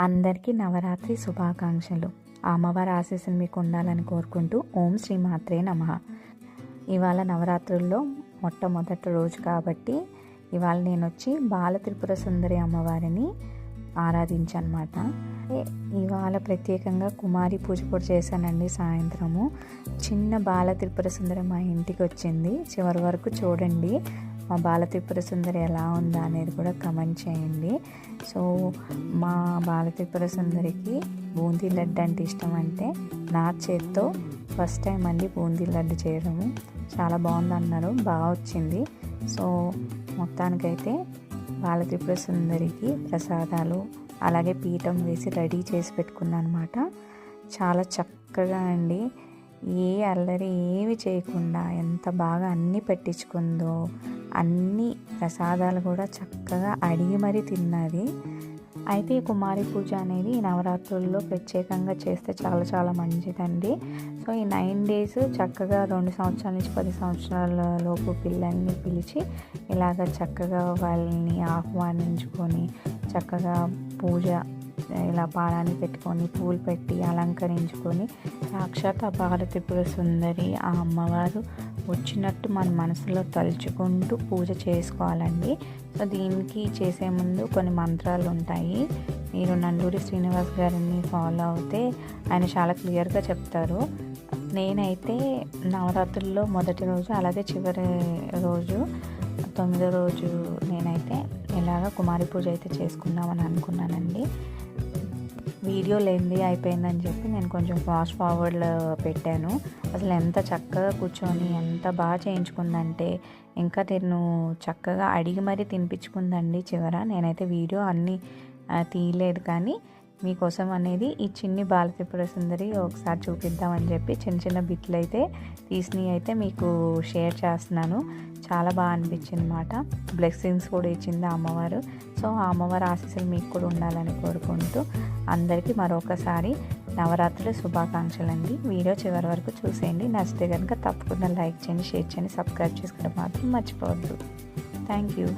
అందరికీ నవరాత్రి శుభాకాంక్షలు. అమ్మవారి ఆశీస్సులు మీకు ఉండాలని కోరుకుంటూ ఓం శ్రీ మాత్రే నమ. ఇవాళ నవరాత్రుల్లో మొట్టమొదటి రోజు కాబట్టి ఇవాళ నేను వచ్చి బాల త్రిపుర సుందరి అమ్మవారిని ఆరాధించనమాట. ఇవాళ ప్రత్యేకంగా కుమారి పూజ కూడా చేశానండి సాయంత్రము. చిన్న బాల త్రిపుర సుందరి మా ఇంటికి వచ్చింది చివరి వరకు చూడండి. మా బాలత్రిపుర సుందరి ఎలా ఉందా అనేది కూడా కమెంట్ చేయండి. సో మా బాలత్రిపుర సుందరికి బూందీ లడ్డు అంటే ఇష్టం అంటే నా చేత్తో ఫస్ట్ టైం అండి బూందీ లడ్డు చేయడము. చాలా బాగుంది అన్నారు బాగా వచ్చింది. సో మొత్తానికైతే బాలత్రిపుర సుందరికి ప్రసాదాలు అలాగే పీఠం వేసి రెడీ చేసి పెట్టుకున్నాను అనమాట చాలా చక్కగా అండి. ఏ అల్లరి ఏమి చేయకుండా ఎంత బాగా అన్నీ పెట్టించుకుందో అన్ని ప్రసాదాలు కూడా చక్కగా అడిగి మరీ తిన్నది. అయితే ఈ కుమారి పూజ అనేది ఈ నవరాత్రుల్లో ప్రత్యేకంగా చేస్తే చాలా చాలా మంచిదండి. సో ఈ నైన్ డేస్ చక్కగా రెండు సంవత్సరాల నుంచి పది సంవత్సరాల లోపు పిల్లల్ని పిలిచి ఇలాగ చక్కగా వాళ్ళని ఆహ్వానించుకొని చక్కగా పూజ ఇలా పారాన్ని పెట్టుకొని పూలు పెట్టి అలంకరించుకొని సాక్షాత్ ఆ భారతిపుర సుందరి ఆ అమ్మవారు వచ్చినట్టు మన మనసులో తలుచుకుంటూ పూజ చేసుకోవాలండి. సో దీనికి చేసే ముందు కొన్ని మంత్రాలు ఉంటాయి. మీరు నండూరి శ్రీనివాస్ గారిని ఫాలో అవుతే ఆయన చాలా క్లియర్గా చెప్తారు. నేనైతే నవరాత్రుల్లో మొదటి రోజు అలాగే చివరి రోజు తొమ్మిదో రోజు నేనైతే ఇలాగా కుమారి పూజ అయితే చేసుకుందామని అనుకున్నానండి. వీడియో లెంది అయిపోయిందని చెప్పి నేను కొంచెం ఫాస్ట్ ఫార్వర్డ్లో పెట్టాను. అసలు ఎంత చక్కగా కూర్చొని ఎంత బాగా చేయించుకుందంటే ఇంకా నేను చక్కగా అడిగి మరీ తినిపించుకుందండి చివర. నేనైతే వీడియో అన్నీ తీయలేదు కానీ మీకోసం అనేది ఈ చిన్ని బాలత్రిపుర సుందరి ఒకసారి చూపిద్దామని చెప్పి చిన్న చిన్న బిట్లు అయితే తీసినవి అయితే మీకు షేర్ చేస్తున్నాను. చాలా బాగా అనిపించింది అనమాట బ్లెస్సింగ్స్ కూడా ఇచ్చింది ఆ అమ్మవారు. సో ఆ అమ్మవారి ఆశీస్సులు మీకు కూడా ఉండాలని కోరుకుంటూ అందరికీ మరొకసారి నవరాత్రుల శుభాకాంక్షలు అండి. వీడియో చివరి వరకు చూసేయండి. నచ్చితే కనుక తప్పకుండా లైక్ చేయండి షేర్ చేయండి సబ్స్క్రైబ్ చేసుకోవడం మాత్రం మర్చిపోవద్దు. Thank you